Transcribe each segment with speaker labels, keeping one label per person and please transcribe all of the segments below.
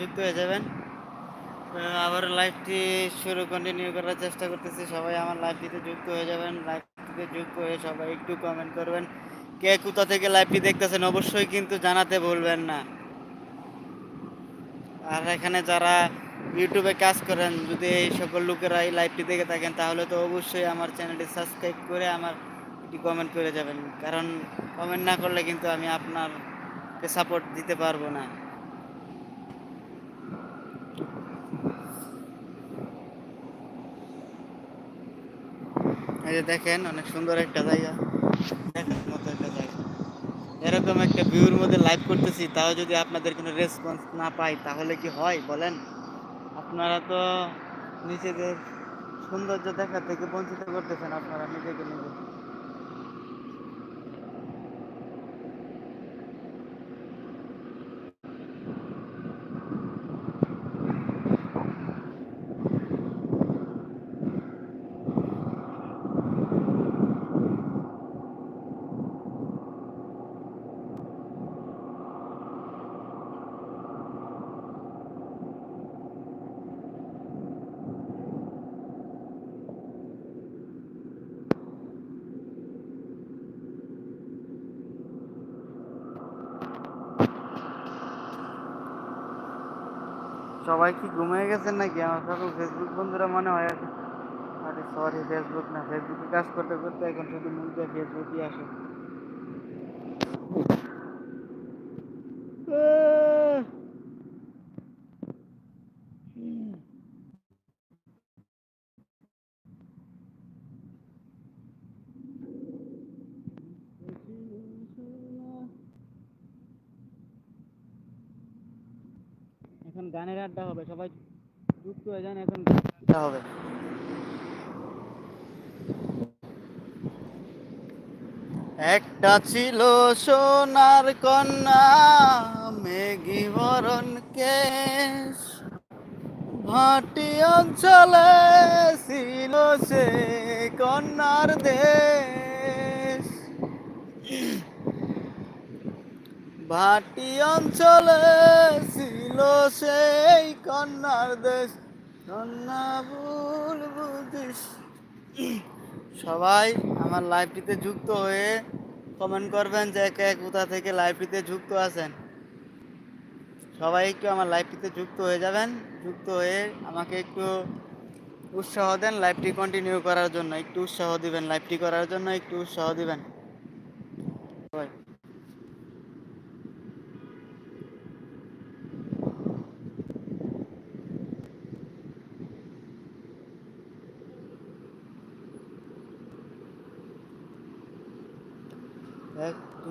Speaker 1: যুক্ত হয়ে যাবেন। আবার লাইভটি শুরু কন্টিনিউ করার চেষ্টা করতেছি। সবাই আমার লাইভটিতে যুক্ত হয়ে যাবেন। লাইভটিতে যুক্ত হয়ে সবাই একটু কমেন্ট করবেন। কে কোথা থেকে লাইভটি দেখতেছেন অবশ্যই কিন্তু জানাতে ভুলবেন না। আর এখানে যারা ইউটিউবে কাজ করেন, যদি এই সকল লোকেরা এই লাইভটি দেখে থাকেন, তাহলে তো অবশ্যই আমার চ্যানেলটি সাবস্ক্রাইব করে আমার একটি কমেন্ট করে যাবেন। কারণ কমেন্ট না করলে কিন্তু আমি আপনারকে সাপোর্ট দিতে পারব না। যে দেখেন, অনেক সুন্দর একটা জায়গা। দেখার মতো একটা জায়গা। এরকম একটা ভিউর মধ্যে লাইভ করতেছি, তাও যদি আপনাদের কোনো রেসপন্স না পাই, তাহলে কি হয়? বলেন। আপনারা তো নিজেদের সৌন্দর্য দেখা থেকে বঞ্চিত করতেছেন, আপনারা নিজেকে নিজে। সবাই কি ঘুমিয়ে গেছেন নাকি? আমার সকল ফেসবুক বন্ধুরা মনে হয় আরে সরি ফেসবুক না ফেসবুকে কাজ করতে করতে এখন শুধু মুখ দিয়ে ফেসবুকই আসে আহ! এখন গানের আড্ডা হবে, সবাই যুক্ত হয়ে যান এখন। আড্ডা হবে। একটা ছিল সোনার কন্যা, মেঘি বরণ কেশ ভাটি অঞ্চলে ছিল সে কন্যার দেশ। ভাটি অঞ্চলে ছিল সেই কন্যার দেশ। কন্যা ভুল বুঝিস। সবাই আমার লাইভটিতে যুক্ত হয়ে কমেন্ট করবেন যে কে কোথা থেকে লাইভটিতে যুক্ত আছেন। সবাই একটু আমার লাইভটিতে যুক্ত হয়ে যাবেন। যুক্ত হয়ে আমাকে একটু উৎসাহ দেন লাইভটি কন্টিনিউ করার জন্য। একটু উৎসাহ দিবেন, লাইভটি করার জন্য একটু উৎসাহ দিবেন। সবাই একটি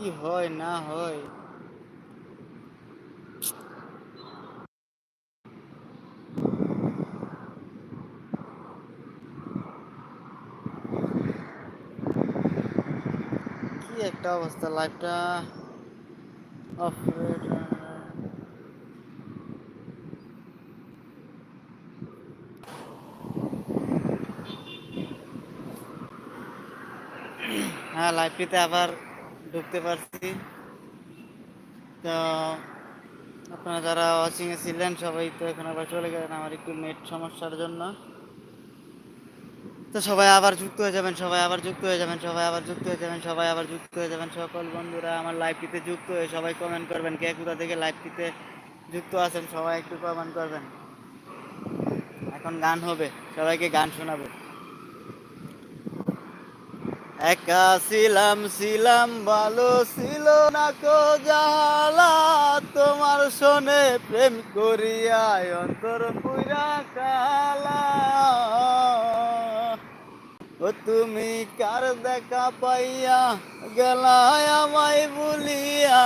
Speaker 1: কি হয় না হয়? কি একটা অবস্থা লাইফটা অফ হ্যাঁ লাইভটিতে আবার ঢুকতে পারছি। তো আপনারা যারা ওয়াচিংয়ে ছিলেন সবাই তো এখন আবার চলে গেলেন আমার একটু নেট সমস্যার জন্য। তো সবাই আবার যুক্ত হয়ে যাবেন, সবাই আবার যুক্ত হয়ে যাবেন, সবাই আবার যুক্ত হয়ে যাবেন, সবাই আবার যুক্ত হয়ে যাবেন। সকল বন্ধুরা আমার লাইভটিতে যুক্ত হয়ে সবাই কমেন্ট করবেন কে কোথা থেকে লাইভটিতে যুক্ত আছেন, সবাই একটু কমেন্ট করবেন। এখন গান হবে, সবাইকে গান শোনাবো। একা ছিলাম ছিলাম, ভালো ছিল না কো জালা তোমার শোনে প্রেম করিয়া অন্তর পুরা কালা। ও তুমি কার দেখা পাইয়া গেলায় আমায় বলিয়া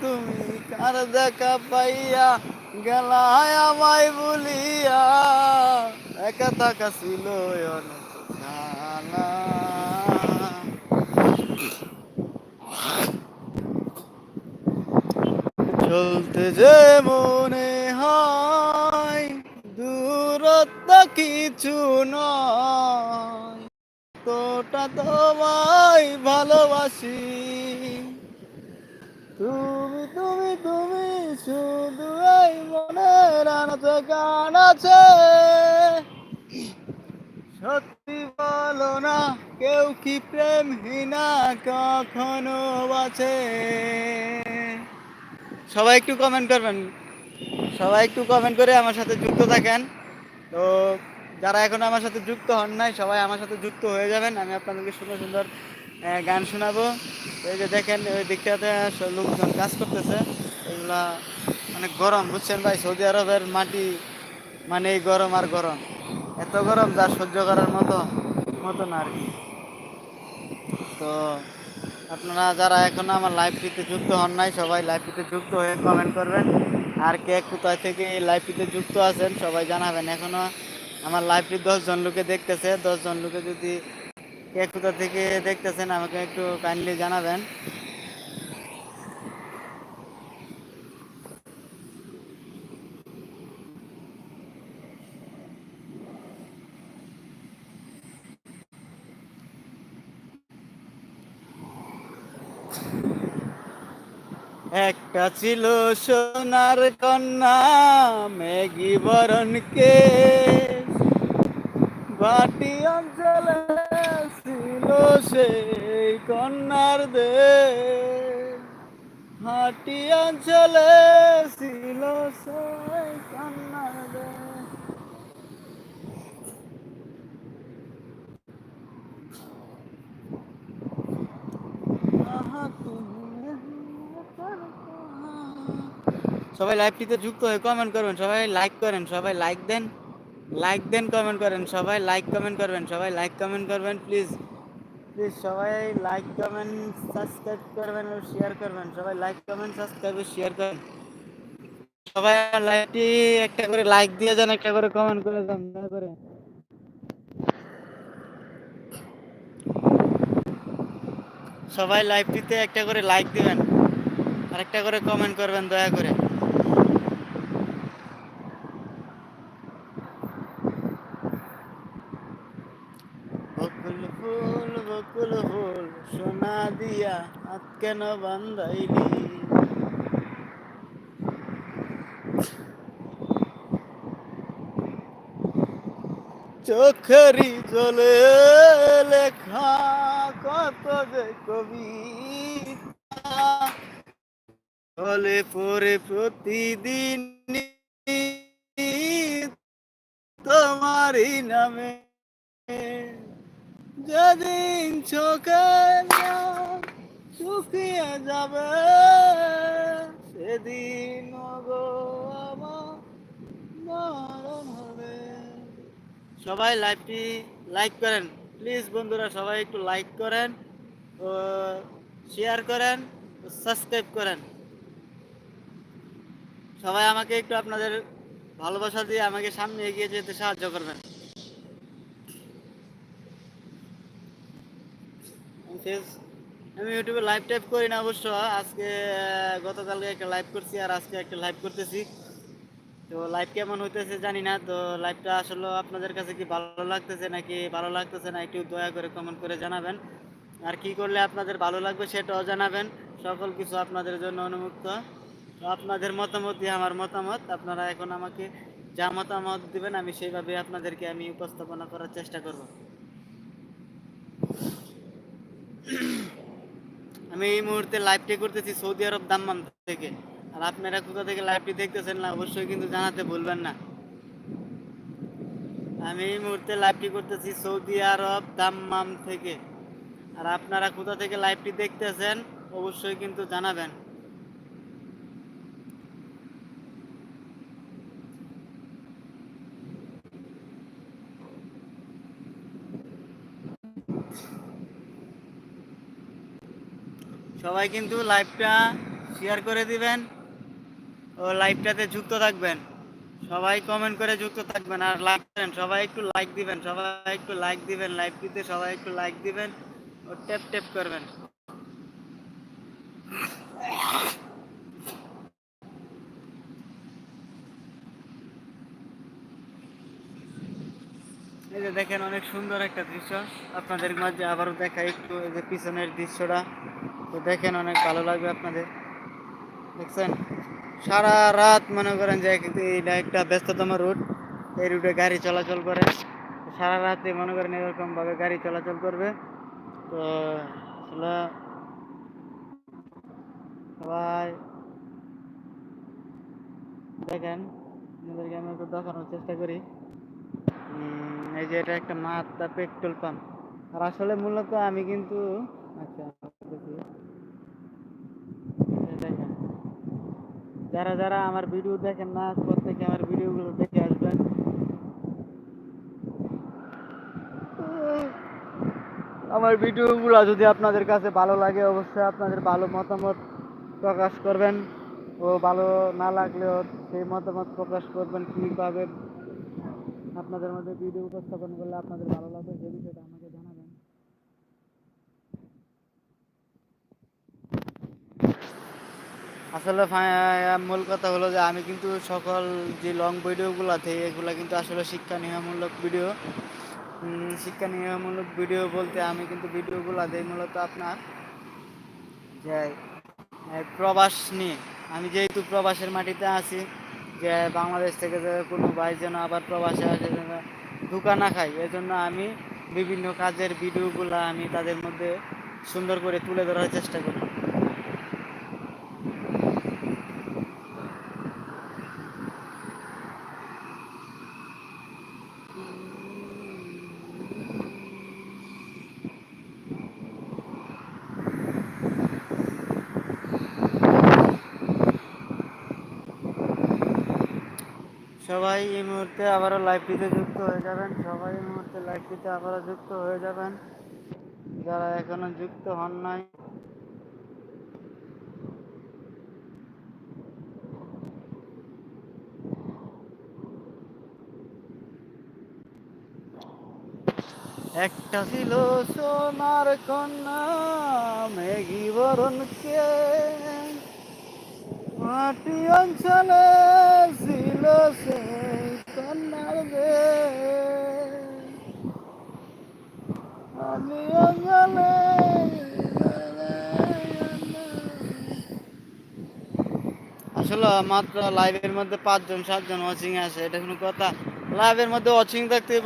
Speaker 1: তুমি কার দেখা পাইয়া গেলায় আমায় বলিয়া একা থাকা ছিল অনেক চলতে যে মনে হয়, দূরত্ব কিছু নয়। তোটা তোমায় ভালোবাসি। তুমি তুমি তুমি শুধু এই মনের আনাচে গান আছে। সত্যি বলো না, কেউ কি প্রেমহীনা কখনো আছে? সবাই একটু কমেন্ট করবেন। সবাই একটু কমেন্ট করে আমার সাথে যুক্ত থাকেন। তো যারা এখন আমার সাথে যুক্ত হন নাই, সবাই আমার সাথে যুক্ত হয়ে যাবেন। আমি আপনাদেরকে সুন্দর সুন্দর গান শোনাবো। এই যে দেখেন ওই দিকটাতে লোকজন কাজ করতেছে। এগুলা মানে গরম, বুঝছেন ভাই? সৌদি আরবের মাটি মানে এই গরম আর গরম। এত গরম, যা সহ্য করার মতো মতো না আর কি। তো আপনারা যারা এখন আমার লাইভটিতে যুক্ত হন নাই, সবাই লাইভটিতে যুক্ত হয়ে কমেন্ট করবেন। আর কে কোথায় থেকে এই লাইভটিতে যুক্ত আছেন, সবাই জানাবেন। এখনও আমার লাইভটি দশজন লোকে দেখতেছে। দশজন লোকে যদি কে কোথা থেকে দেখতেছেন, আমাকে একটু কাইন্ডলি জানাবেন। একটা ছিল সোনার কন্যা, মেঘি বরণকে। বাটি অঞ্চলে ছিল সেই কন্যার দে হাটি অঞ্চলে ছিল সেই কন্যার দে আহা তুমি সবাই লাইভটিতে যুক্ত হয়ে কমেন্ট করবেন, সবাই লাইক করেন, সবাই লাইক দেন লাইক দেন কমেন্ট করেন, সবাই লাইক কমেন্ট করবেন, সবাই লাইক কমেন্ট করবেন প্লিজ প্লিজ সবাই লাইক কমেন্ট সাবস্ক্রাইব করবেন আর শেয়ার করবেন, সবাই লাইক কমেন্ট সাবস্ক্রাইব শেয়ার করেন। সবাই লাইভটি একটা করে লাইক দিয়ে যান একটা করে কমেন্ট করে যান দয়া করে। সবাই লাইভটিতে একটা করে লাইক দিবেন আর একটা করে কমেন্ট করবেন, দয়া করে। বকুল ফুল বকুল ফুল, সোনা দিয়া হাত কেন বান্ধাইলি? চোখেরি জলে লেখা কত যে কবি হলে পরে প্রতিদিন তোমারই নামে। যেদিন চোখে শুকিয়ে যাবে, সেদিন সবাই লাইভটি লাইক করেন। প্লিজ বন্ধুরা, সবাই একটু লাইক করেন ও শেয়ার করেন সাবস্ক্রাইব করেন। সবাই আমাকে একটু আপনাদের ভালোবাসা দিয়ে আমাকে সামনে এগিয়ে যেতে সাহায্য করবেন। ফেস- আমি ইউটিউবে লাইভ টাইপ করি না অবশ্য। আজকে গতকালকে একটা লাইভ করছি আর আজকে একটা লাইভ করতেছি। তো লাইভ কেমন হইতেছে জানি না। তো লাইভটা আসলে আপনাদের কাছে কি ভালো লাগতেছে নাকি ভালো লাগতেছে না একটু দয়া করে কমেন্ট করে জানাবেন। আর কি করলে আপনাদের ভালো লাগবে সেটাও জানাবেন। সকল কিছু আপনাদের জন্য অনুমুক্ত। তো আপনাদের মতামত দিয়ে আমার মতামত। আপনারা এখন আমাকে যা মতামত দিবেন, আমি সেইভাবে আপনাদেরকে আমি উপস্থাপনা করার চেষ্টা করব। আমি এই মুহূর্তে লাইভটি করতেছি সৌদি আরব দাম্মাম থেকে। আর আপনারা কোথা থেকে লাইভটি দেখতেছেন না, অবশ্যই কিন্তু জানাতে ভুলবেন না। আমি এই মুহূর্তে লাইভটি করতেছি সৌদি আরব দাম্মাম থেকে। আর আপনারা কোথা থেকে লাইভটি দেখতেছেন, অবশ্যই কিন্তু জানাবেন। সবাই কিন্তু লাইভটা শেয়ার করে দিবেন ও লাইভটাতে যুক্ত থাকবেন। সবাই কমেন্ট করে যুক্ত থাকবেন আর লাইক করেন সবাই একটু লাইক দিবেন, সবাই একটু লাইক দিবেন লাইভ দিতে সবাই একটু লাইক দিবেন, ও ট্যাপ ট্যাপ করবেন। যে দেখেন অনেক সুন্দর একটা দৃশ্য। আপনাদের মাঝে আবারও দেখা একটু এই যে পিছনের দৃশ্যটা। তো দেখেন অনেক ভালো লাগবে আপনাদের। দেখছেন? সারা রাত মনে করেন যে এইটা একটা ব্যস্ততম রুট। এই রুটে গাড়ি চলাচল করে। সারা রাতে মনে করেন এরকম ভাবে গাড়ি চলাচল করবে। তো আসলে সবাই দেখেন, আপনাদেরকে আমি একটু দেখানোর চেষ্টা করি। এই যে এটা একটা মাত্রা পেট্রোল পাম্প। আর আসলে মূলত আমি কিন্তু আচ্ছা যারা যারা আমার ভিডিও দেখেন না, প্রত্যেকে আমার ভিডিওগুলো দেখে আসবেন। আমার ভিডিওগুলো যদি আপনাদের কাছে ভালো লাগে, অবশ্যই আপনাদের ভালো মতামত প্রকাশ করবেন। ও ভালো না লাগলেও সেই মতামত প্রকাশ করবেন, কীভাবে আপনাদের মধ্যে ভিডিও উপস্থাপন করলে আপনাদের ভালো লাগবে সেই বিষয়টা আমাকে জানাবেন। আসলে মূল কথা হলো যে আমি কিন্তু সকল যে লং ভিডিওগুলো আছে এগুলো কিন্তু আসলে শিক্ষা শিক্ষানীয়মূলক ভিডিও উম, শিক্ষানীয়মূলক ভিডিও বলতে আমি কিন্তু ভিডিওগুলো দিই মূলত আপনার যে প্রবাস নিয়ে। আমি যেহেতু প্রবাসের মাটিতে আছি যে বাংলাদেশ থেকে যে কোনো ভাই যেন আবার প্রবাসে আসে, যেন ধোকা না খাই এজন্য আমি বিভিন্ন কাজের ভিডিওগুলো আমি তাদের মধ্যে সুন্দর করে তুলে ধরার চেষ্টা করি। সবাই এই মুহূর্তে আবারও লাইভটিতে যুক্ত হয়ে যাবেন। সবাই এই মুহূর্তে লাইভটিতে আবারও যুক্ত হয়ে যাবেন। যারা এখনও যুক্ত হন নাই। একটা ছিল সোনার কন্যা, মেঘি বরণকে। মাটি অঞ্চলে ছিল সেই দেশ। আমি অঞ্চলে আসলে মাত্র লাইভের মধ্যে পাঁচজন, সাতজন ওয়াচিং আছে, এটা কোনো কথা। লাইভের মধ্যে ওয়াচিং থাকতে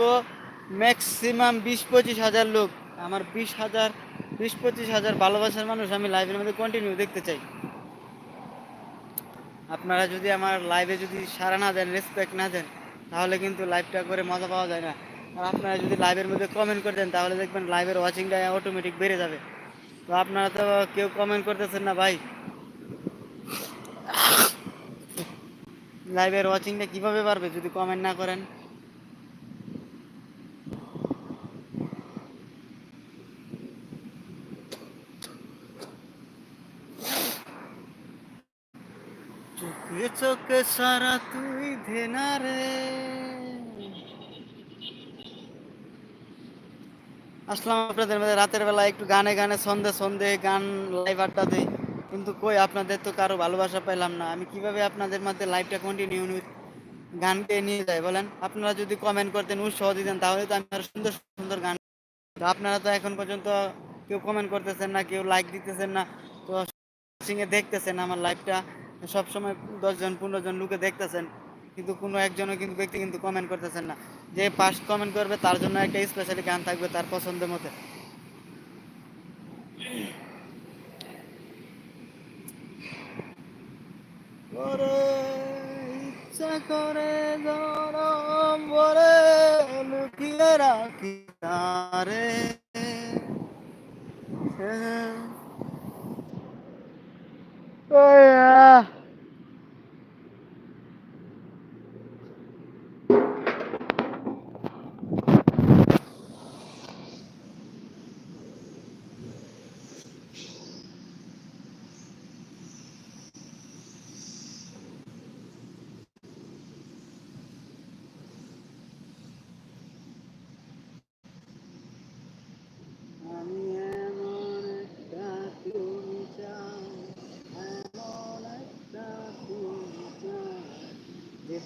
Speaker 1: ম্যাক্সিমাম বিশ পঁচিশ হাজার লোক। আমার বিশ হাজার বিশ পঁচিশ হাজার ভালোবাসার মানুষ আমি লাইভের মধ্যে কন্টিনিউ দেখতে চাই। আপনারা যদি আমার লাইভে যদি সারা না দেন রেসপেক্ট না দেন, তাহলে কিন্তু লাইভটা করে মজা পাওয়া যায় না। আর আপনারা যদি লাইভের মধ্যে কমেন্ট করে দেন, তাহলে দেখবেন লাইভের ওয়াচিংটা অটোমেটিক বেড়ে যাবে। তো আপনারা তো কেউ কমেন্ট করতেছেন না, ভাই। লাইভের ওয়াচিংটা কীভাবে বাড়বে যদি কমেন্ট না করেন? চোখে সারা তুই ধেনা রে। আসলাম আপনাদের মধ্যে রাতের বেলা একটু গানে গানে, সন্ধে সন্ধে গান লাইভ আড্ডা দিই। কিন্তু কই, আপনাদের তো কারও ভালোবাসা পেলাম না। আমি কীভাবে আপনাদের মধ্যে লাইভটা কন্টিনিউ গানকে নিয়ে যাই বলেন? আপনারা যদি কমেন্ট করতেন, উৎসাহ দিতেন, তাহলে তো আমি আরও সুন্দর সুন্দর গান আপনারা তো এখন পর্যন্ত কেউ কমেন্ট করতেছেন না, কেউ লাইক দিতেছেন না, তো সিংয়ে দেখতেছেন আমার লাইভটা সবসময় দশজন পনেরো জন লোকে দেখতেছেন, কিন্তু কোনো একজনও কিন্তু ব্যক্তি কিন্তু কমেন্ট করতেছেন না। যে ফার্স্ট কমেন্ট করবে, তার জন্য একটা স্পেশালি গান থাকবে তার পছন্দের মতো। ইচ্ছা করে লুকিয়ে রাখি তারে। 对呀、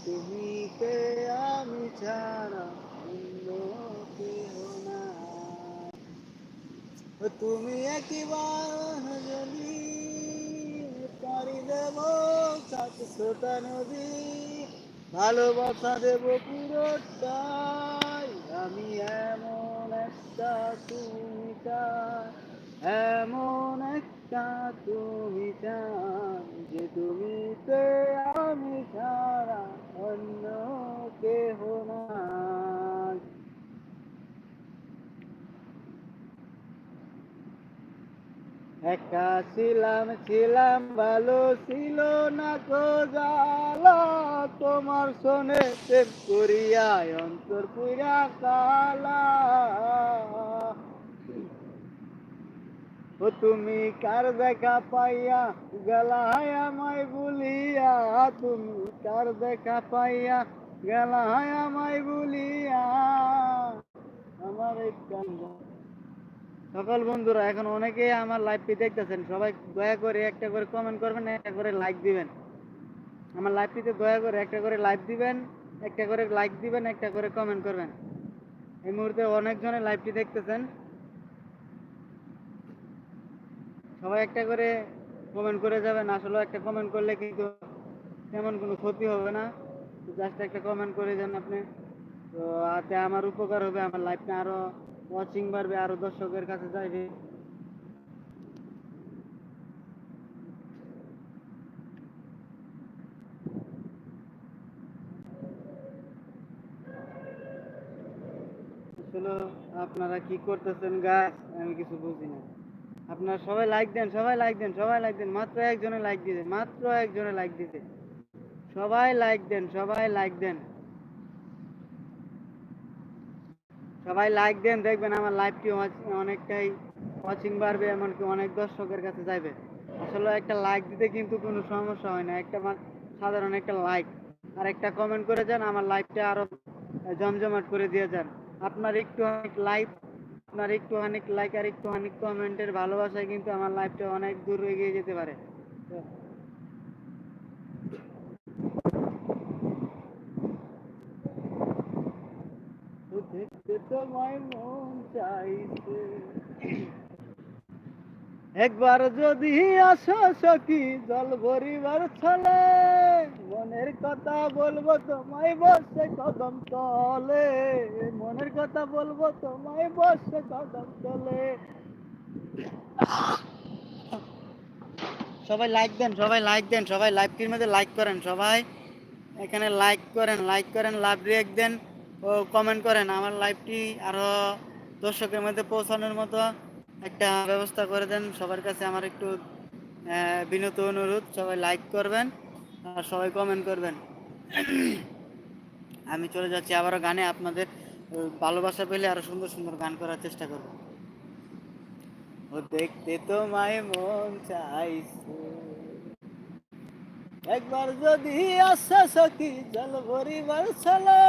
Speaker 1: তুমি কে আমি ছাড়া তুমি একবার যদি পারি দেব সাতশোটা নদী ভালোবাসা দেব পুরোটাই। আমি এমন একটা তুমি এমন একটা তুমি চাই যে তুমি তে আমি ছাড়া অন্য কেহ নাই একা ছিলাম ছিলাম, ভালো ছিল না তো জালা তোমার শোনে প্রেম করিয়া অন্তর পুরা কালা। ও তুমি কার দেখা পাইয়া গলায় আমায় বলিয়া তুমি কার দেখা পাইয়া গলায় আমায় বলিয়া আমার কান্দা সকল বন্ধুরা, এখন অনেকেই আমার লাইভটি দেখতেছেন। সবাই দয়া করে একটা করে কমেন্ট করবেন, একটা করে লাইক দিবেন। আমার লাইভটিতে দয়া করে একটা করে লাইক দিবেন, একটা করে লাইক দিবেন, একটা করে কমেন্ট করবেন। এই মুহূর্তে অনেকজনে লাইভটি দেখতেছেন। সবাই একটা করে কমেন্ট করে যাবেন। আসলে একটা কমেন্ট করলে কিন্তু তেমন কোনো ক্ষতি হবে না। জাস্ট একটা কমেন্ট করে যান আপনি। তো, আতে আমার উপকার হবে, আমার লাইফটা আরও ওয়াচিং বাড়বে, আরও দর্শকের কাছে যাইবে। আপনারা কি করতেছেন গাছ আমি কিছু বুঝি না। আপনারা সবাই লাইক দেন, সবাই লাইক দেন, সবাই লাইক দেন। মাত্র একজনে লাইক দিতে মাত্র একজনে লাইক দিতে সবাই লাইক দেন, সবাই লাইক দেন। সবাই লাইক দেন, দেখবেন আমার লাইভটি অনেকটাই ওয়াচিং বাড়বে, এমনকি অনেক দর্শকের কাছে যাবে আসলে একটা লাইক দিতে কিন্তু কোনো সমস্যা হয় না, একটা সাধারণ একটা লাইক আর একটা কমেন্ট করে যান, আমার লাইভটা আরও জমজমাট করে দিয়ে যান। আপনার একটু অনেক লাইক আপনার একটু অনেক লাইক আর একটু অনেক কমেন্টের ভালোবাসায় কিন্তু আমার লাইফটা অনেক দূর এগিয়ে যেতে পারে তো তো দেখতে তোমায় মন চাইছে। একবার যদি আসো সখী, জল ভরিবার ছলে, মনের কথা বলব তোমায় বসে কদম তলে। মনের কথা বলব তোমায় বসে কদম তলে। সবাই লাইক দেন, সবাই লাইক দেন, সবাই লাইভটির মধ্যে লাইক করেন, সবাই এখানে লাইক করেন লাইক করেন লাভ রিয়েক্ট দেন। কমেন্ট করেন আমার লাইভটি আরও দর্শকের মধ্যে পৌঁছানোর মতো একটা ব্যবস্থা করে দেন। সবার কাছে আমার একটু বিনত অনুরোধ, সবাই লাইক করবেন আর সবাই কমেন্ট করবেন। আমি চলে যাচ্ছি আবারও গানে, আপনাদের ভালোবাসা পেলে আরও সুন্দর সুন্দর গান করার চেষ্টা করব। ও দেখতে তোমায় মন চাইছে। একবার যদি আসে সখী জল ভরিবার ছলে,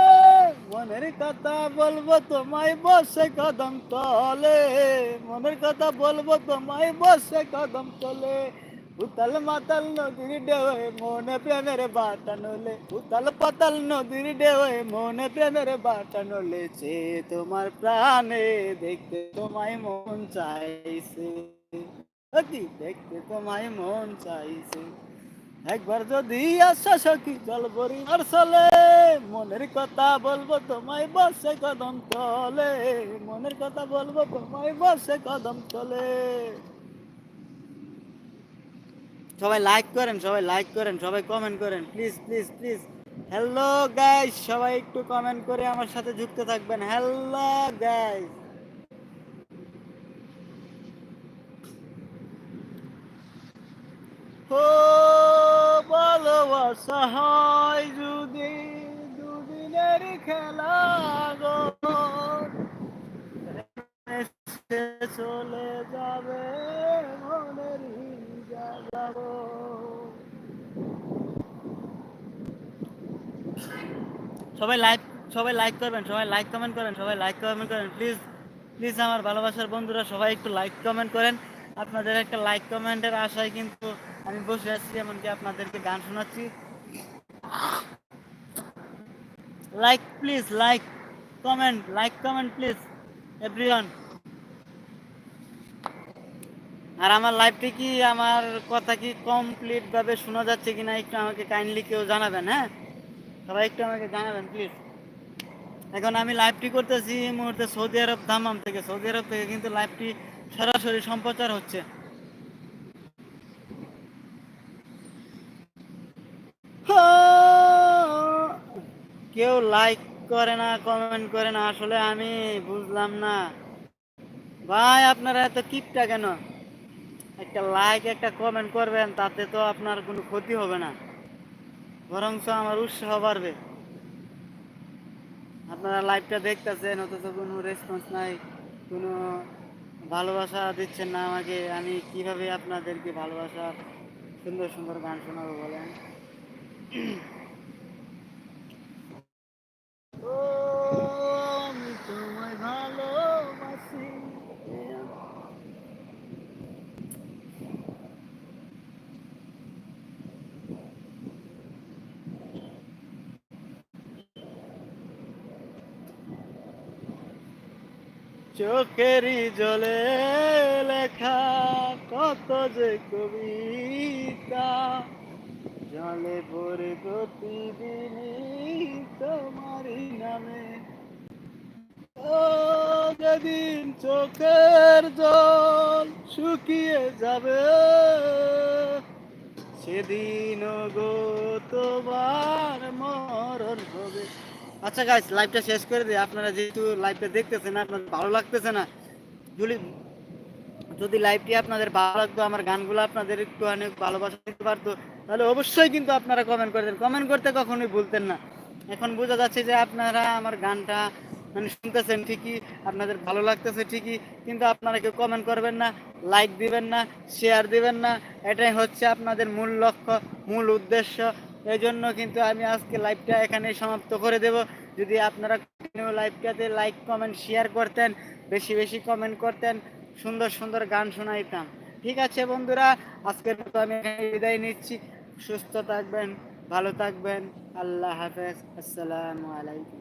Speaker 1: মনের কথা বলব তোমায় বসে কদম তলে, মনের কথা বলব তোমায় বসে কদম তলে। উতাল মাতাল নদীর ঢেউয়ে মনে প্রেমের বাটা নলে, উতাল পাতাল নদীর ঢেউয়ে মনে প্রেমের বাটা নলে সে তোমার প্রাণে দেখতে তোমায় মন চাইছে। দেখতে তোমায় মন চাইছে। একবার যদি আসা সখী জল পরিবার চলে, মনের কথা বলব তোমায় বসে কদম তলে। মনের কথা বলব তোমায় বসে কদম তলে। সবাই লাইক করেন, সবাই লাইক করেন, সবাই কমেন্ট করেন। Please please please hello guys সবাই একটু কমেন্ট করে আমার সাথে যুক্ত থাকবেন। হ্যালো গাইস ও ভালোবাসা হয় যদি দুদিনের খেলা চলে যাবে, মনের সবাই লাইক সবাই লাইক করবেন, সবাই লাইক কমেন্ট করেন, সবাই লাইক কমেন্ট করেন। প্লিজ প্লিজ আমার ভালোবাসার বন্ধুরা সবাই একটু লাইক কমেন্ট করেন। আপনাদের একটা লাইক কমেন্টের আশায় কিন্তু আমি বসে আছি, এমনকি আপনাদেরকে গান শোনাচ্ছি। Like please like comment like comment please everyone আর আমার লাইভটি কি, আমার কথা কি কমপ্লিট ভাবে শোনা যাচ্ছে কিনা একটু আমাকে কাইন্ডলি কেউ জানাবেন হ্যাঁ? সবাই একটু আমাকে জানাবেন প্লিজ এখন আমি লাইভটি করতেছি এই মুহূর্তে সৌদি আরব দামাম থেকে সৌদি আরব থেকে কিন্তু লাইভটি সরাসরি সম্প্রচার হচ্ছে। কেউ লাইক করে না কমেন্ট করে না, আসলে আমি বুঝলাম না। ভাই, আপনারা এত কিপটা কেন? একটা লাইক একটা কমেন্ট করবেন, তাতে তো আপনার কোনো ক্ষতি হবে না। বরঞ্চ আমার উৎসাহ বাড়বে। আপনারা লাইভটা দেখতেছেন, অথচ কোনো রেসপন্স নাই, কোনো ভালোবাসা দিচ্ছেন না আমাকে। আমি কীভাবে আপনাদেরকে ভালোবাসা সুন্দর সুন্দর গান শোনাবো বলেন ও আমি চোখেরই জলে লেখা কত যে কবিতা জলে ভরে প্রতিদিনই তোমারই নামে। যেদিন চোখের জল শুকিয়ে যাবে। সেদিন গো তোমার মরণ হবে। আচ্ছা গাইস লাইভটা শেষ করে দিই। আপনারা যেহেতু লাইভটা দেখতেছেন, আপনাদের ভালো লাগতেছে না, যদি যদি লাইভটি আপনাদের ভালো লাগতো, আমার গানগুলো আপনাদের একটু অনেক ভালোবাসা দিতে পারতো, তাহলে অবশ্যই কিন্তু আপনারা কমেন্ট করতেন কমেন্ট করতে কখনোই ভুলতেন না। এখন বোঝা যাচ্ছে যে আপনারা আমার গানটা মানে শুনতেছেন ঠিকই, আপনাদের ভালো লাগতেছে ঠিকই, কিন্তু আপনারা কেউ কমেন্ট করবেন না লাইক দিবেন না শেয়ার দিবেন না, এটাই হচ্ছে আপনাদের মূল লক্ষ্য, মূল উদ্দেশ্য। এই জন্য কিন্তু আমি আজকে লাইভটা এখানে সমাপ্ত করে দেব। যদি আপনারা লাইভটাতে লাইক কমেন্ট শেয়ার করতেন, বেশি বেশি কমেন্ট করতেন, সুন্দর সুন্দর গান শোনাইতাম। ঠিক আছে বন্ধুরা, আজকের মতো আমি বিদায় নিচ্ছি। সুস্থ থাকবেন, ভালো থাকবেন, আল্লাহ হাফেজ, আসসালামু আলাইকুম।